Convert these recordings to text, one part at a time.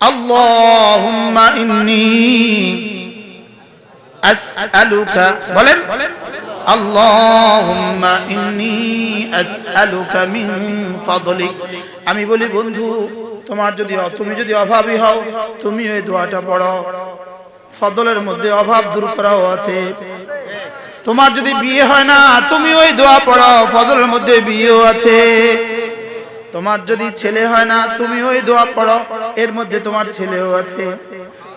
আল্লাহুম্মা ইন্নী আসআলুকা, বলেন। আল্লাহুম্মা ইন্নী আসআলুকা মিন ফাদলিক। আমি বলি, বন্ধু, তোমার যদি তুমি যদি অভাবী হও তুমি ওই দোয়াটা পড়ো। ফদলের মধ্যে অভাব দূর করাও আছে। তোমার যদি বিয়ে হয় না তুমি ওই দোয়া পড়ো। ফজলের মধ্যে বিয়েও আছে। তোমার যদি ছেলে হয় না, তুমি ওই দোয়া পড়ো। এর মধ্যে তোমার ছেলেও আছে।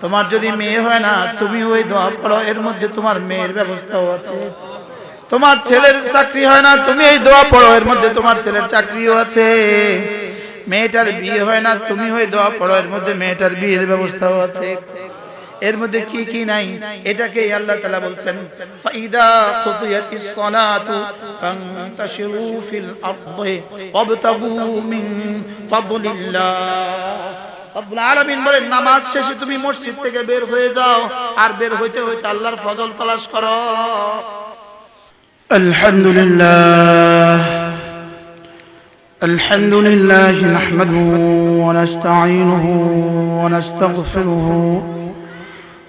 তোমার যদি মেয়ে হয় না, তুমি ওই দোয়া পড়ো। এর মধ্যে তোমার মেয়ের ব্যবস্থাও আছে। তোমার ছেলের চাকরি হয় না, তুমি এই দোয়া পড়ো। এর মধ্যে তোমার ছেলের চাকরিও আছে। মেয়েটার বিয়ে হয় না, তুমি ওই দোয়া পড়ো। এর মধ্যে মেয়েটার বিয়ের ব্যবস্থাও আছে। এর মধ্যে কি কি নাই এটাকে আল্লাহ তাআলা বলছেন ফাইদা কুতিয়াতিস সালাতু ফান্তাশিরু ফিল আরদি ওয়াবতাগু মিন ফাদলিল্লাহ রব্বুল আলামিন বলেন নামাজ শেষে তুমি মসজিদ থেকে বের হয়ে যাও আর বের হইতে হইতে আল্লাহর ফজল তালাশ করো الحمد لله الحمد لله نحمده ونستعينه ونستغفره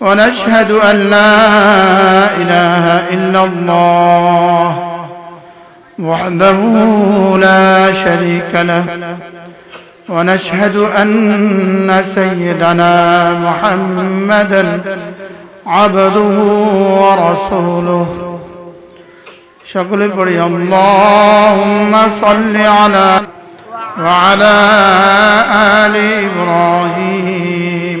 ونشهد أن لا إله إلا الله وحده لا شريك له ونشهد أن سيدنا محمدا عبده ورسوله. شغل بري اللهم صل على وعلى آل إبراهيم.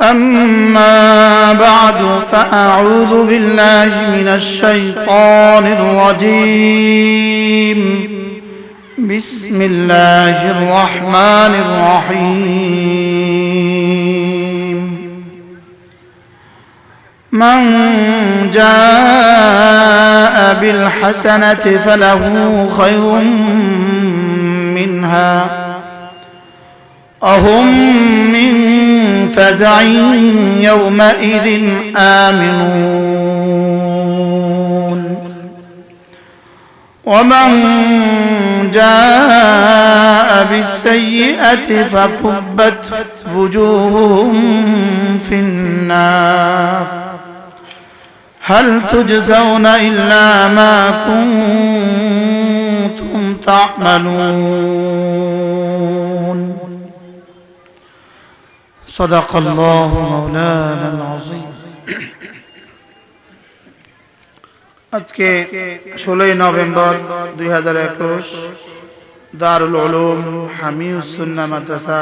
أما بعد فأعوذ بالله من الشيطان الرجيم. بسم الله الرحمن الرحيم. من جاء بالحسنة فله خير منها أهم من فزع يومئذ آمنون. ومن جاء بالسيئة فكبت وجوههم في النار. هل تجزون إلا ما كنتم تعملون؟ صدق الله مولانا العظيم আজকে ষোলোই নভেম্বর দুই হাজার একুশ দারুল উলুম হামিউসুন্না মাদ্রাসা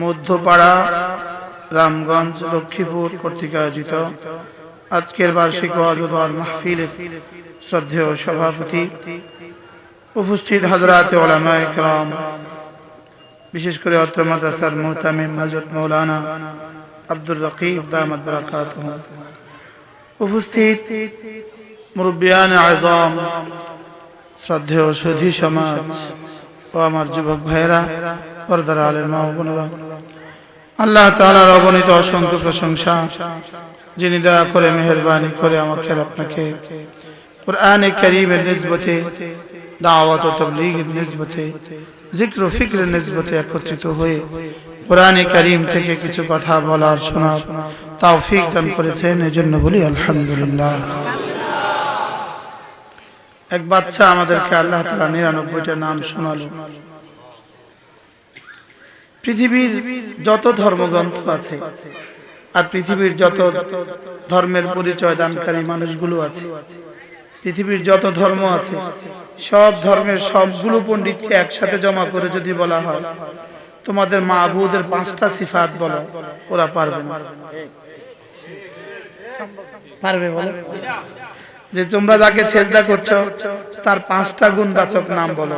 মধ্যপাড়া রামগঞ্জ লক্ষ্মীপুর কর্তৃক আয়োজিত আজকের বার্ষিক অজদার মাহফিলের শ্রদ্ধেয় সভাপতি উপস্থিত হাজরাতে ওলামা ইকরাম বিশেষ করে অত্র মাদ্রাসার মোহতামিম হজরত মৌলানা আব্দুর রকিব দামাদ বারাকাতুহু। উপস্থিত মুরব্বিয়ান আজম শ্রদ্ধেয় সুধী সমাজ ও আমার যুবক ভাইয়েরা, পর্দার আলের মা বোনেরা, আল্লাহ তাআলার অগণিত অসংখ্য প্রশংসা, যিনি দয়া করে মেহরবানি করে আমাকে আপনাকে কোরআনে করিমের নিসবতে, দাওয়াত ও তাবলীগের নিসবতে জিক্র ফিক্রের নিসবতে একত্রিত হয়ে কোরআনে করিম থেকে কিছু কথা বলার শোনার তৌফিক দান করেছেন এজন্য বলি আলহামদুলিল্লাহ। এক বাচ্চা আমাদেরকে আল্লাহ তাআলা নিরানব্বইটা নাম শোনালো। পৃথিবীর যত ধর্মগ্রন্থ আছে আর পৃথিবীর যত ধর্মের পরিচয় দানকারী মানুষগুলো আছে পৃথিবীর যত ধর্ম আছে সব ধর্মের সবগুলো পণ্ডিতকে একসাথে জমা করে যদি বলা হয় তোমাদের মা আবুদের পাঁচটা সিফাত বলো ওরা পারবে না। পারবে বলো। যে তোমরা যাকে ছেজদা করছ তার পাঁচটা গুণ গুণবাচক নাম বলো।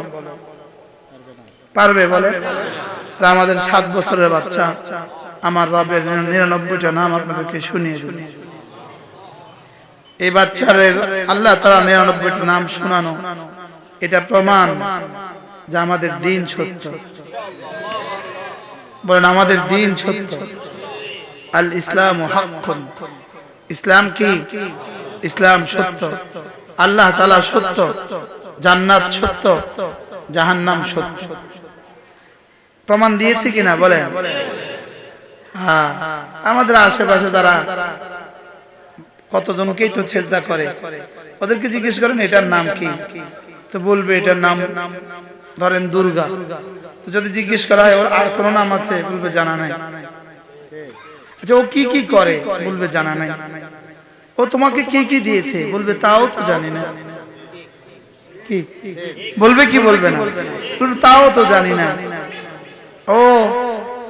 পারবে বলে? আর আমাদের সাত বছরের বাচ্চা আমার রবের নিরানব্বইটা নাম আপনাদেরকে শুনিয়ে দিল এই বাচ্চাদের আল্লাহ তারা নিরানব্বইটা নাম শোনানো। এটা প্রমাণ যে আমাদের দিন সত্য। বলেন, আমাদের দিন সত্য। আল ইসলাম ইসলাম কি? ইসলাম সত্য। আল্লাহ তালা সত্য। জান্নাত সত্য। জাহান্নাম সত্য। প্রমাণ দিয়েছে কিনা বলেন? হ্যাঁ। আমাদের আশেপাশে তারা কতজনকেই তো ছেদা করে? ওদেরকে জিজ্ঞেস করেন, এটার নাম কি? তো বলবে, এটার নাম ধরেন দুর্গা। যদি জিজ্ঞেস করা হয়, ওর আর কোনো নাম আছে? বলবে, জানা নাই। আচ্ছা ও কি কি করে? বলবে, জানা নাই। ও তোমাকে কি কি দিয়েছে? বলবে, তাও তো জানি না। কি? বলবে কি বলবে না? বলবে, তাও তো জানি না। ও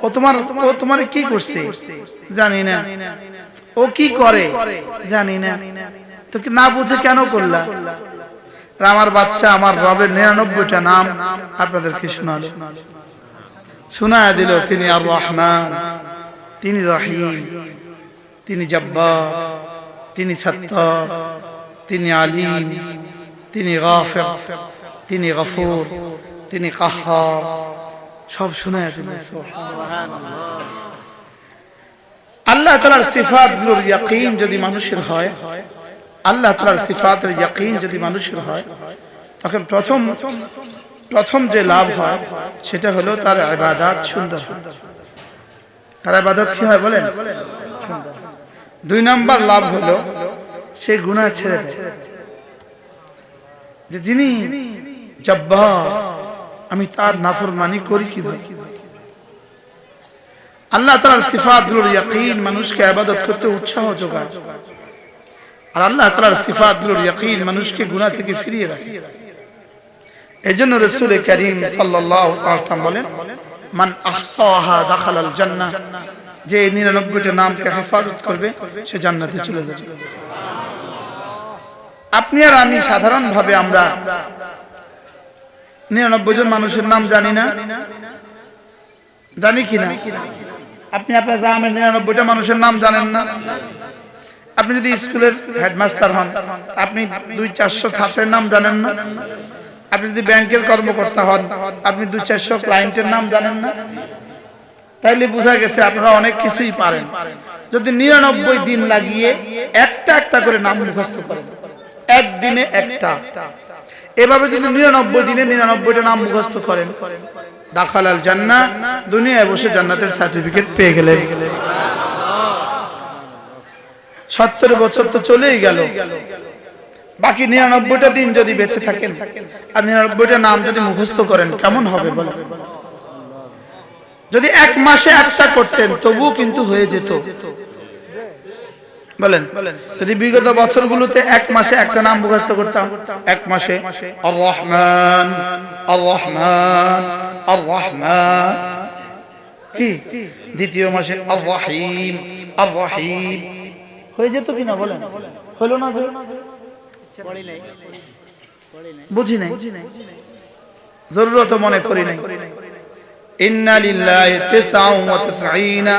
ও তোমার ও তোমার কি করছে? জানি না। ও কি করে? জানি না। তো না বুঝে কেন করলা? আমার বাচ্চা আমার রবের নিরানব্বইটা নাম আপনাদেরকে শোনালো। শোনায় দিল, তিনি আর রহমান, তিনি রহিম, তিনি জব্বার, তিনি সত্তর, তিনি আলিম, তিনি গাফির, তিনি গফুর, তিনি কাহার। সব শোনায় দিল। আল্লাহ তালার সিফাতগুলোর ইয়াকিন যদি মানুষের হয়, আল্লাহ তালার সিফাতের ইয়াকিন যদি মানুষের হয়, তখন প্রথম প্রথম যে লাভ হয়, সেটা হলো তার ইবাদত সুন্দর। তার ইবাদত কি হয় বলেন? দুই নাম্বার লাভ হলো সে গুনাহ ছেড়ে যে যিনি জব্বার আমি তার নাফরমানি করি কীভাবে? আল্লাহ তালার সিফাতগুলোর ইয়াকিন মানুষকে আবাদত করতে উৎসাহ যোগায়। আর আল্লাহ তালার সিফাতগুলোর ইয়াকিন মানুষকে গুনাহ থেকে ফিরিয়ে রাখে। এই জন্য রসুল করিম ওয়াসাল্লাম বলেন, মান আহসাহা দাখালাল জান্নাহ যে নিরানব্বইটা নামকে হেফাজত করবে, সে জান্নাতে চলে যাবে। আপনি আর আমি সাধারণভাবে আমরা নিরানব্বই জন মানুষের নাম জানি না। জানি কি না আপনি আপনার গ্রামের নিরানব্বইটা মানুষের নাম জানেন না। আপনি যদি স্কুলের হেডমাস্টার হন, আপনি দুই চারশো ছাত্রের নাম জানেন না। আপনি যদি ব্যাংকের কর্মকর্তা হন, আপনি দুই চারশো ক্লায়েন্টের নাম জানেন না। তাইলে বোঝা গেছে আপনারা অনেক কিছুই পারেন। যদি নিরানব্বই দিন লাগিয়ে একটা একটা করে নাম মুখস্থ করেন, একদিনে একটা। এভাবে যদি নিরানব্বই দিনে নিরানব্বইটা নাম মুখস্থ করেন দাখালাল জান্না দুনিয়ায় বসে জান্নাতের সার্টিফিকেট পেয়ে গেলেন সত্তর বছর তো চলেই গেল। বাকি নিরানব্বইটা দিন যদি বেঁচে থাকেন, আর নিরানব্বইটা নাম যদি মুখস্থ করেন, কেমন হবে বলেন যদি এক মাসে একটা করতেন, তবুও কিন্তু হয়ে যেত। বলেন, যদি বিগত বছরগুলোতে এক মাসে একটা নাম মুখস্থ করতাম, এক মাসে রহমান রহমান রহমান কি? দ্বিতীয় মাসে আর রহিম আর রহিম হয়ে যেত কিনা বলেন? হলো না যে? বুঝি নাই। জরুরত মনে করি নাই। ইন্না লিল্লাহি তিসআউ ওয়া তিসঈনা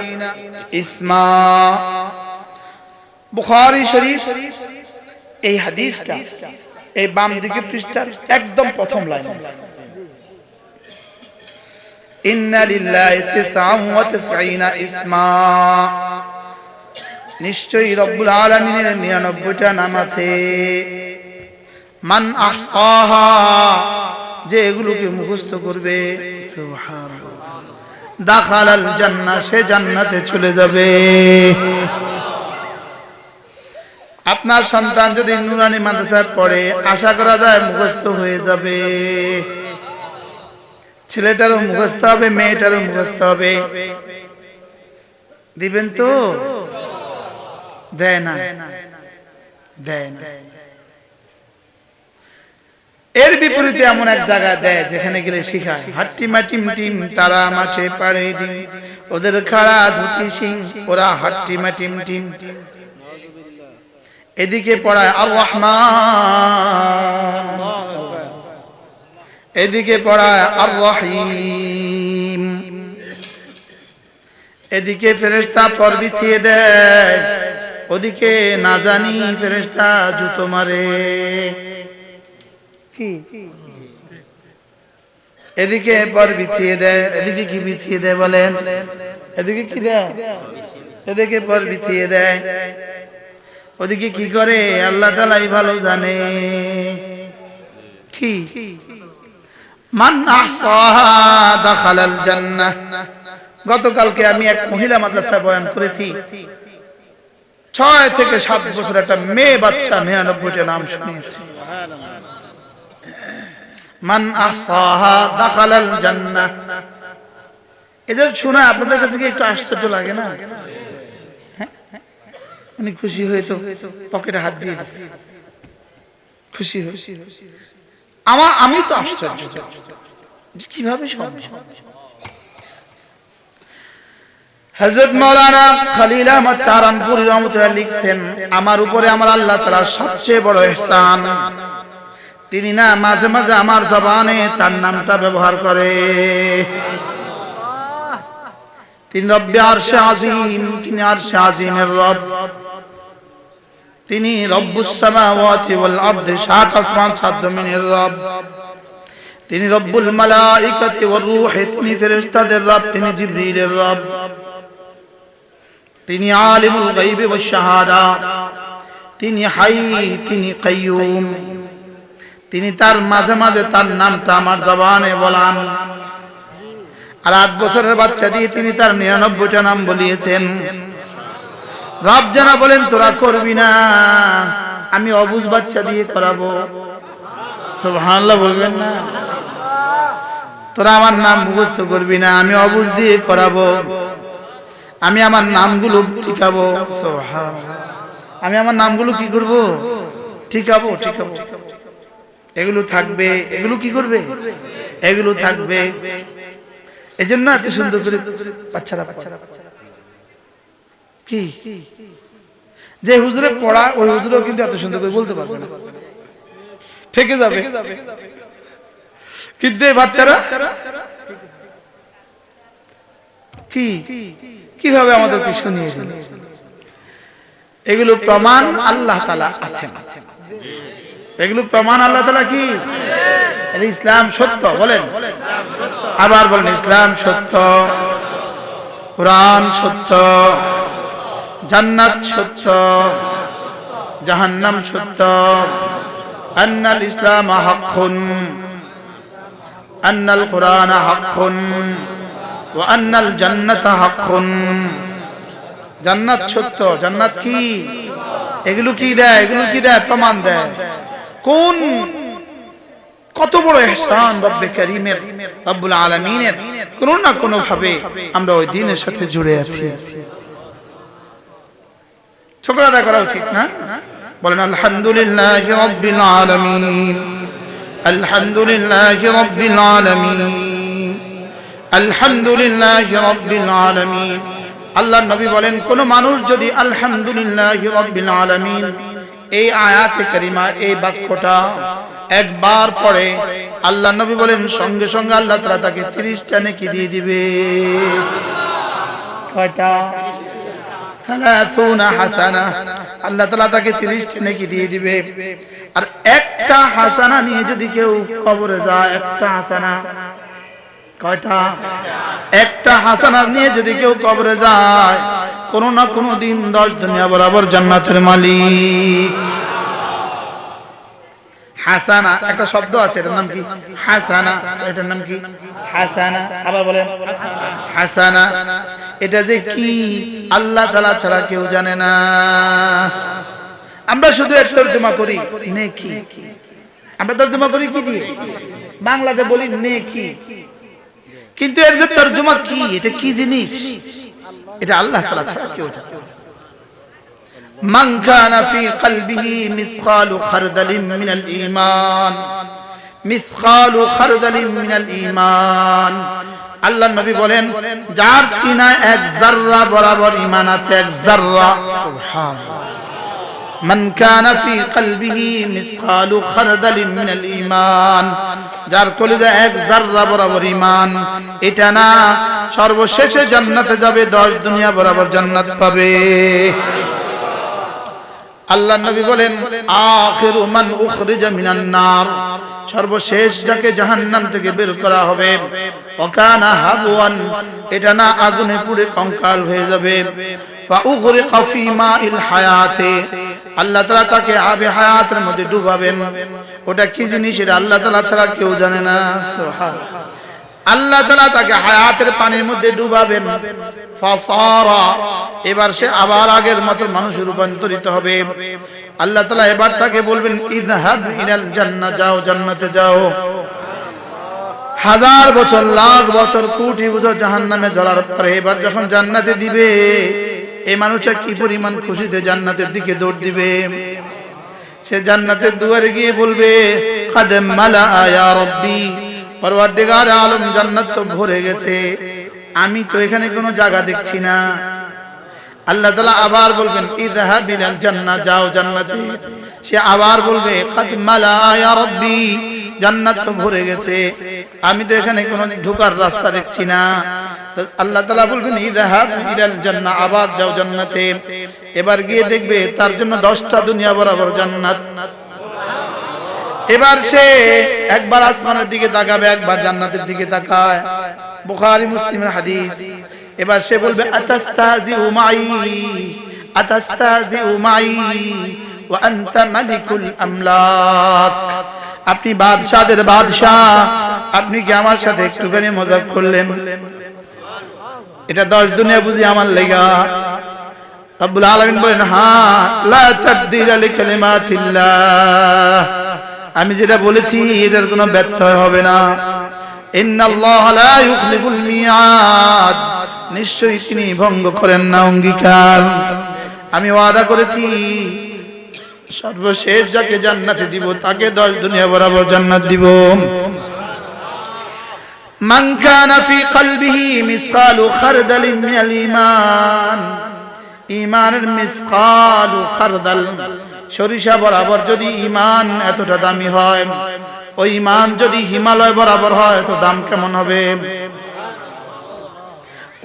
ইসমা। বুখারী শরীফ এই হাদিসটা এই বাম দিকে পৃষ্ঠার একদম প্রথম লাইন নিশ্চয়ই রব্বুল আলামিনের 99টা নাম আছে। মান আহসাহা যে এগুলোকে মুখস্থ করবে। দাখালাল জান্নাহ সে জান্নাতে চলে যাবে। আপনার সন্তান যদি নুরানি মাদ্রাসায় পড়ে, আশা করা যায় মুখস্থ হয়ে যাবে। ছেলেটারও মুখস্থ হবে, মেয়েটারও মুখস্থ হবে। দিবেন তো? দেয় না। দেয় না। এর বিপরীতে এমন এক জায়গা দেয়, যেখানে গেলে শিখায়, হাট্টি মাটিম টিম তারা মাঠে পাড়ে ডিম। ওদের খাড়া ধুতি সিং ওরা হাট্টি মাটিম টিম এদিকে পড়ায় আর রহমান এদিকে পড়ায় আর রহিম এদিকে ফেরেস্তা পর বিছিয়ে দেয় ওদিকে না জানি ফেরেস্তা জুতো মারে। এদিকে পর বিছিয়ে দেয় এদিকে কি বিছিয়ে দেয় বলেন? এদিকে কি দেয়? এদিকে পর বিছিয়ে দেয়। ওদিকে কি করে? আল্লাহ তালাই ভালো জানে। কি? মান জান্নাহ। গতকালকে আমি এক মহিলা মাদ্রাসায় বয়ান করেছি। ছয় থেকে সাত বছর একটা মেয়ে বাচ্চা নিরানব্বইটা নাম শুনিয়েছি। মান আহসাহা দাখালাল জান্নাহ। এদের শুনে আপনাদের কাছে কি একটু আশ্চর্য লাগে না? উনি খুশি হয়ে পকেটে হাত দিয়ে। খুশি হয়ে। আমার আমি তো আশ্চর্য। কীভাবে আমার উপরে আমার আল্লাহ তাআলার সবচেয়ে বড় ইহসান। তিনি না মাঝে মাঝে আমার জবানে তার নামটা ব্যবহার করে। তিনি রব্বে আরশে আজিম, তিনি আরশে আজিমের রব। তিনি রব্বুস সামাওয়াতি সাত আসমান, সাত জমিনের রব। তিনি রব্বুল মালাইকাতি ওয়ার রূহ, তিনি ফেরেশতাদের রব, তিনি জিবরিলের রব। তিনি আলিমুল গায়বি শাহাদা। তিনি হাই, তিনি কাইয়ুম। তিনি তার মাঝে মাঝে তার নামটা আমার জবানে বলান। আর আট বছরের বাচ্চা দিয়ে তিনি তার নিরানব্বইটা নাম বলিয়েছেন। রব জানা বলেন, তোরা করবি না, আমি অবুজ বাচ্চা দিয়ে করাবো। সুবহানাল্লাহ বলবেন না। তোরা আমার নাম মুখস্থ করবি না, আমি অবুজ দিয়ে করাবো। আমি আমার নামগুলো ঠিকাবো। আমি আমার নামগুলো কি করব? ঠিকাবো ঠিকাবো। এগুলো থাকবে, এগুলো কি করবে? এগুলো থাকবে। এই জন্য এত সুন্দর করে বাচ্চারা বাচ্চারা কি? যে হুজুরে পড়া, ওই হুজুরেও কিন্তু এত সুন্দর করে বলতে পারবে না। থেকে যাবে। কিন্তু বাচ্চারা? কি? কীভাবে আমাদেরকে শুনিয়ে দিল? এগুলো প্রমাণ আল্লাহ তালা আছেন। এগুলো প্রমাণ আল্লাহ তালা কি? ইসলাম সত্য, বলেন। আবার বলেন, ইসলাম সত্য, কোরআন সত্য। জান্নাত সত্য, জাহান্নাম সত্য। আন্নাল ইসলাম হাক্কুন, আন্নাল কোরআন হাক্কুন ও আন্নাল জান্নাত হাক্কুন। জান্নাত সত্য, জান্নাত কি? এগুলো কি দেয়? এগুলো কি দেয়? প্রমাণ দেয়। কোন কত বড় এহসান রব্বে করিমের, রব্বুল আলামিনের কোন না কোন ভাবে আমরা ওই দিনের সাথে জুড়ে আছি। ছোট আদা করা উচিত, না? বলেন, আলহামদুলিল্লাহ রব্বিল আলামিন, আলহামদুলিল্লাহ রব্বিল আলামিন, আলহামদুলিল্লাহ রব্বিল আলামিন। আল্লাহ নবী বলেন, কোন মানুষ যদি আলহামদুলিল্লাহ রব্বিল আলামিন, এই আয়াতে কারিমা, এই বাক্যটা একবার পড়ে, আল্লাহ নবী বলেন, সঙ্গে সঙ্গে আল্লাহ তাআলা তাকে 30টা নেকি দিয়ে দিবে। কয়টা? হাসানা। আল্লাহ তাআলা তাকে 30টা নেকি দিয়ে দিবে। আর একটা হাসানা নিয়ে যদি কেউ কবরে যায়, একটা হাসানা। কয়টা? একটা হাসানা নিয়ে যদি কেউ কবরে যায়, কোনো না কোনো দিন দশ দুনিয়া বরাবর জান্নাতের মালিক। হাসানা একটা শব্দ আছে এটার নাম কি? হাসানা এটার নাম কি? হাসানা। আবার বলেন। হাসানা। এটা যে কি? আল্লাহ তাআলা ছাড়া কেউ জানে না। আমরা শুধু এর তর্জমা করি নেকি। আমরা তর্জমা করি কি দিয়ে? বাংলাতে বলি নেকি। কিন্তু এর যে তর্জমা কি এটা কি জিনিস? এটা আল্লাহ তাআলা ছাড়া কেউ জানে মান কানা ফি কলবিহি মিসকালু খারদালিন মিনাল ঈমান। মিসকালু খারদালিন মিনাল ঈমান। আল্লাহ নবী বলেন যার সিনায় এক জাররা বরাবর ঈমান আছে এক জাররা সুবহানাল্লাহ। মান কানা ফি কলবিহি মিসকালু খারদালিন মিনাল ঈমান। যার কলিজা এক জাররা বরাবর ঈমান এটা না সর্বশেষে জান্নাতে যাবে 10 দুনিয়া বরাবর জান্নাত পাবে। আল্লাহ নবী বলেন, আখিরু মান উখরিজা মিনান নার। সর্বশেষ যাকে জাহান্নাম থেকে বের করা হবে, ওকানা হাবওয়ান। এটা না আগুনে পুড়ে কঙ্কাল হয়ে যাবে। ফা উগরিকা ফি মাইল হায়াতে। আল্লাহ তাআলা তাকে আবে হায়াতের মধ্যে ডুবাবেন। ওটা কি জিনিস, এটা আল্লাহ তাআলা ছাড়া কেউ জানে না। সুবহানাল্লাহ। আল্লাহ তালা তাকে হায়াতের পানির মধ্যে ডুবাবেন। এবার সে আবার আগের মতো মানুষ রূপান্তরিত হবে। আল্লাহ তালা এবার তাকে বলবেন, ইদহাব ইলাল জান্নাহ, যাও জান্নাতে যাও। হাজার বছর, লাখ বছর, কোটি বছর জাহান্নামে জ্বলার পরে এবার যখন জান্নাতে দিবে এই মানুষটা কি পরিমাণ খুশিতে জান্নাতের দিকে দৌড় দিবে? সে জান্নাতের দুয়ারে গিয়ে বলবে কাদেম মালা আয়া রব্বি। পরওয়ারদিগার আলম জান্নাত তো ভরে গেছে। আমি তো এখানে কোনো জায়গা দেখছি না। আল্লাহ তাআলা আবার বলবেন ইযহাব বিলাল জান্নাহ, যাও জান্নাতে। সে আবার বলবে জান্নাত তো ভরে গেছে। আমি তো এখানে কোনো ঢোকার রাস্তা দেখছি না। আল্লাহ তাআলা বলবেন ইযহাব বিলাল জান্নাহ, আবার যাও জান্নাতে। এবার গিয়ে দেখবে তার জন্য 10টা দুনিয়া বরাবর জান্নাত। এবার সে একবার আসমানের দিকে তাকাবে, একবার জান্নাতের দিকে তাকায়। বুখারী, মুসলিমের হাদিস। এবার সে বলবে, আতাস্তাজিউ মাই আতাস্তাজিউ মাই, ওয়া আনতা মালিকুল আমলাক। আপনি বাদশাদের বাদশাহ, আপনি কি আমার সাথে একটুখানি মজাক করলেন? এটা দশ দুনিয়া বুঝি আমার লেগা। রব্বুল আলামিন বলেন হ্যাঁ লা তাবদীলা লিকালিমাতিল্লাহ। আমি যেটা বলেছি এটার কোনো ব্যত্যয় হবে না ইন্নাল্লাহ লা ইউখলিফুল মিয়াদ নিশ্চয়ই তিনি ভঙ্গ করেন না অঙ্গীকার আমি ওয়াদা করেছি সর্বশেষ যাকে জান্নাতে দিব তাকে দশ দুনিয়া বরাবর জান্নাত দিব من كان في قلبه مثقال خردل من الإيمان ইমানের মিসকাল খারদাল সরিষা বরাবর যদি ইমান এতটা দামি হয়, ওই ইমান যদি হিমালয় বরাবর হয়, তো দাম কেমন হবে?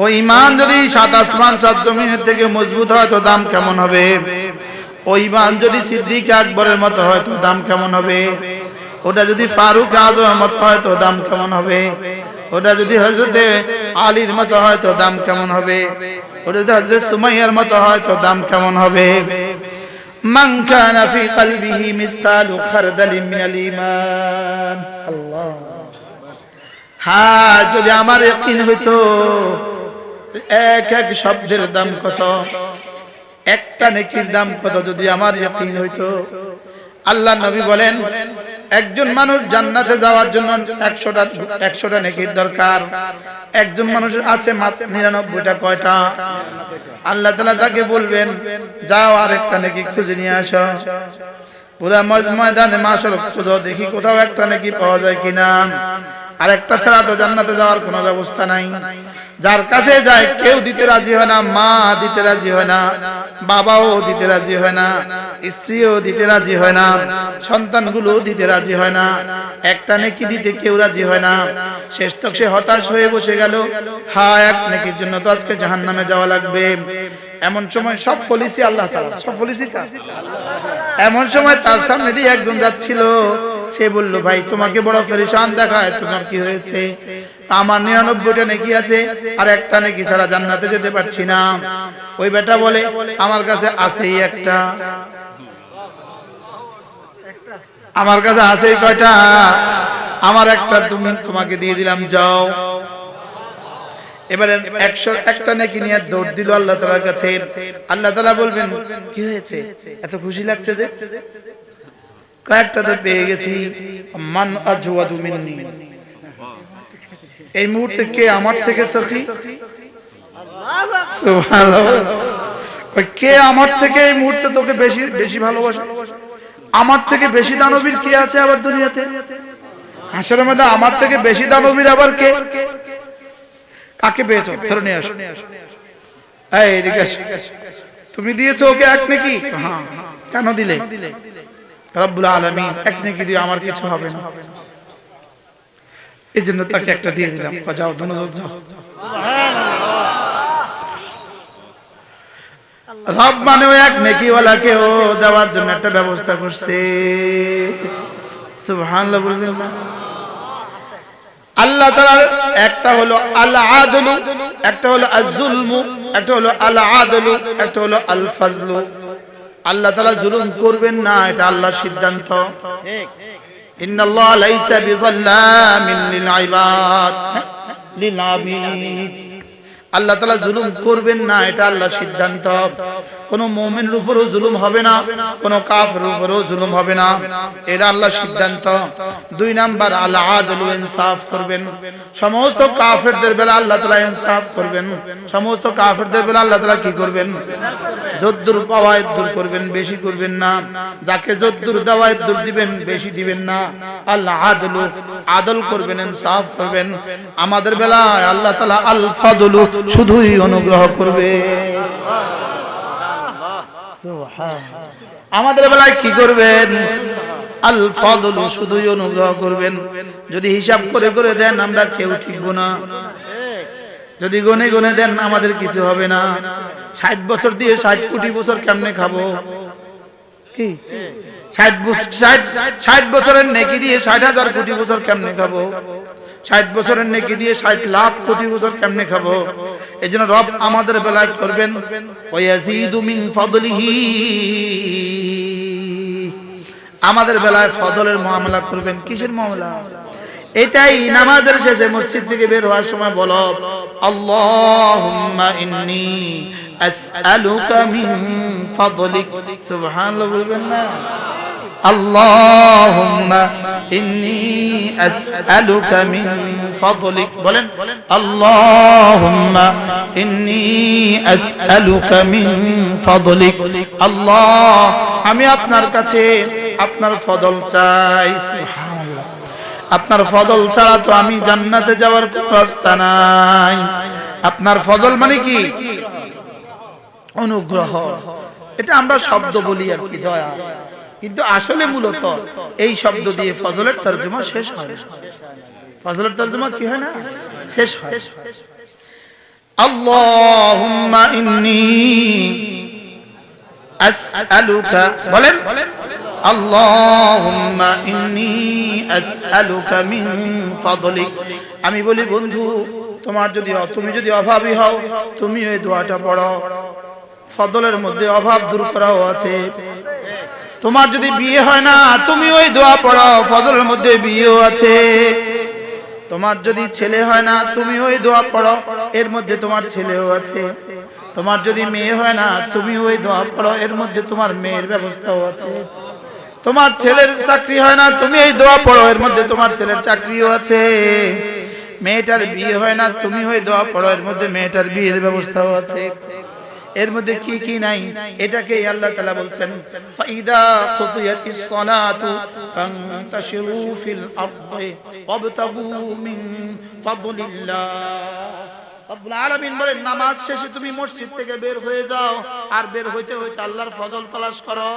ওই ইমান যদি সাত আসমান, সাত জমিনের থেকে মজবুত হয়, তো দাম কেমন হবে? ওই ইমান যদি সিদ্দিক আকবরের মতো হয়, তো দাম কেমন হবে? ওটা যদি ফারুক আজমের মতো হয়, তো দাম কেমন হবে? ওটা যদি হজরতে আলীর মতো হয়, তো দাম কেমন হবে? ওটা যদি হজরত সুমাইয়ার মতো হয়, তো দাম কেমন হবে? من كان في قلبه مثقال خردل من الإيمان الله হ্যাঁ যদি আমার ইকিন হইতো এক এক শব্দের দাম কত একটা নেকির দাম কত যদি আমার ইকিন হইতো আল্লাহ নবী বলেন একজন মানুষ জান্নাতে যাওয়ার জন্য একশোটা একশোটা নেকির দরকার। একজন মানুষ আছে নিরানব্বইটা কয়টা? আল্লাহ তালা তাকে বলবেন, যাও আর একটা নেকি খুঁজে নিয়ে আসো। পুরা ময়- ময়দানে মাসর খুঁজো, দেখি কোথাও একটা নাকি পাওয়া যায় কিনা। আর একটা ছাড়া তো জান্নাতে যাওয়ার কোনো ব্যবস্থা নাই। যার কাছে যায়, কেউ দিতে রাজি হয় না, মা দিতে রাজি হয় না, বাবাও দিতে রাজি হয় না, স্ত্রীও দিতে রাজি হয় না সন্তানগুলো দিতে রাজি হয় না, একটা নেকি দিতে কেউ রাজি হয় না। শেষ তক সে হতাশ হয়ে বসে গেল। হা, এক নেকির জন্য তো আজকে জাহান্নামে যাওয়া লাগবে। এমন সময় সব ফলিসি আল্লাহ তাআলা, সব ফলিসি এমন সময় তার সামনে দিয়ে একজন যাচ্ছিল। সে বলল, ভাই, তোমাকে বড় ফেরিসান দেখায়, তোমার কি হয়েছে? আমার নিরানব্বইটা নেকি আছে, আর একটা নেকি ছাড়া জান্নাতে যেতে পারছি না। ওই বেটা বলে, আমার কাছে আছেই একটা। আমার কাছে আছেই কয়টা? আমার একটা তুমি, তোমাকে দিয়ে দিলাম, যাও। এবারে একশো, একটা নাকি নিয়ে দৌড় দিল আল্লাহ তালার কাছে। আল্লাহ তালা বলবেন, কি হয়েছে? এত খুশি লাগছে যে? কয়েকটা পেয়ে গেছি। মান মিন্নি। এই মুহূর্তে কে আমার থেকে সখী? কে আমার থেকে এই মুহূর্তে তোকে বেশি বেশি ভালোবাসে? আমার থেকে বেশি দানবীর কে আছে আবার দুনিয়াতে? হাসরের মধ্যে আমার থেকে বেশি দানবীর আবার কে? কাকে পেয়েছ? ধরে নিয়ে আসো। এই তুমি দিয়েছ ওকে এক নাকি? হ্যাঁ। কেন দিলে? রব্বুল আলামিন, এক নাকি দিয়ে আমার কিছু হবে না। এই জন্য তাকে একটা দিয়ে দিলাম। যাও যাও। রব মানে এক নেকিওয়ালাকে ও দেওয়ার জন্য একটা ব্যবস্থা করছে। সুবহানাল্লাহ আল্লাহ তাআলার একটা হলো আল আদলু একটা হলো আজ-জুলমু, একটা হলো আল আদলু একটা হলো আল ফাজলু আল্লাহ তালা জুলুম করবেন না এটা আল্লাহ সিদ্ধান্ত। আল্লাহ তালা জুলুম করবেন না এটা আল্লাহ সিদ্ধান্ত। কোন মোমেনের উপরও জুলুম হবে না, কোন কাফের উপরও জুলুম হবে না। এটা আল্লাহর সিদ্ধান্ত। দুই নাম্বার আল্লাহ আদল ইনসাফ করবেন। সমস্ত কাফেরদের বেলা আল্লাহ তালা ইনসাফ করবেন। সমস্ত কাফেরদের বেলা আল্লাহ তালা কি করবেন? যদ্দুর পাওয়া দূর করবেন, বেশি করবেন না। যাকে যদ্দুর দেওয়া দূর দিবেন, বেশি দিবেন না। আল্লাহ আদল আদল করবেন, ইনসাফ করবেন। আমাদের বেলায় আল্লাহ তালা আল ফাদলু শুধুই অনুগ্রহ করবে। আমাদের বেলায় কি করবেন? আল ফাদলু শুধুই অনুগ্রহ করবেন। যদি হিসাব করে করে দেন, আমরা কেউ ঠিকবো না। যদি গনে গনে দেন, আমাদের কিছু হবে না। ষাট বছর দিয়ে ষাট কোটি বছর কেমনে খাব? কি? ষাট ষাট বছরের নেকি দিয়ে ষাট হাজার কোটি বছর কেমনে খাব? ষাট বছরের নেকি দিয়ে ষাট লাখ কোটি বছর কেমনে খাব? এই জন্য রব আমাদের বেলায় করবেন আমাদের বেলায় ফদলের মামলা করবেন। কিসের মামলা? এটাই নামাজের শেষে মসজিদ থেকে বের হওয়ার সময় বলো সুবহানাল্লাহ বলবেন না? বলেন আল্লাহ, আমি আপনার কাছে আপনার ফদল চাই আপনার ফজল ছাড়া তো আমি জান্নাতে যাওয়ার কোন রাস্তা নাই। আপনার ফজল মানে কি? অনুগ্রহ। এটা আমরা শব্দ বলি আর কি, দয়া। কিন্তু আসলে মূলত এই শব্দ দিয়ে ফজলের তর্জমা শেষ হয় ফজলের তর্জমা কি হয় না? শেষ হয়। আল্লাহুম্মা ইন্নী আসআলুকা। বলেন। আল্লাহুম্মা ইন্নী আসআলুকা মিন ফাদলিক। আমি বলি বন্ধু তোমার যদি তুমি যদি অভাবী হও তুমি ওই দোয়াটা পড়ো। ফদলের মধ্যে অভাব দূর করাও আছে। তোমার যদি বিয়ে হয় না, তুমি ওই দোয়া পড়ো ফজলের মধ্যে বিয়েও আছে। তোমার যদি ছেলে হয় না, তুমি ওই দোয়া পড়ো, এর মধ্যে তোমার ছেলেও আছে। তোমার যদি মেয়ে হয় না, তুমি ওই দোয়া পড়ো, এর মধ্যে তোমার মেয়ের ব্যবস্থাও আছে। তোমার ছেলের চাকরি হয় না, তুমি এই দোয়া পড়ো, এর মধ্যে তোমার ছেলের চাকরিও আছে। মেয়েটার বিয়ে হয় না, তুমি ওই দোয়া পড়ো, এর মধ্যে মেয়েটার বিয়ের ব্যবস্থাও আছে। এর মধ্যে কি কি নাই? এটাকে আল্লাহ তাআলা বলছেন ফাইদা সালাতু ফান্তাশিরু ফিল আরদি ওয়াবতাগু মিন ফাদলিল্লাহ। রব্বুল আলামিন বলেন নামাজ শেষে তুমি মসজিদ থেকে বের হয়ে যাও আর বের হইতে হইতে আল্লাহর ফজল তলাশ করো।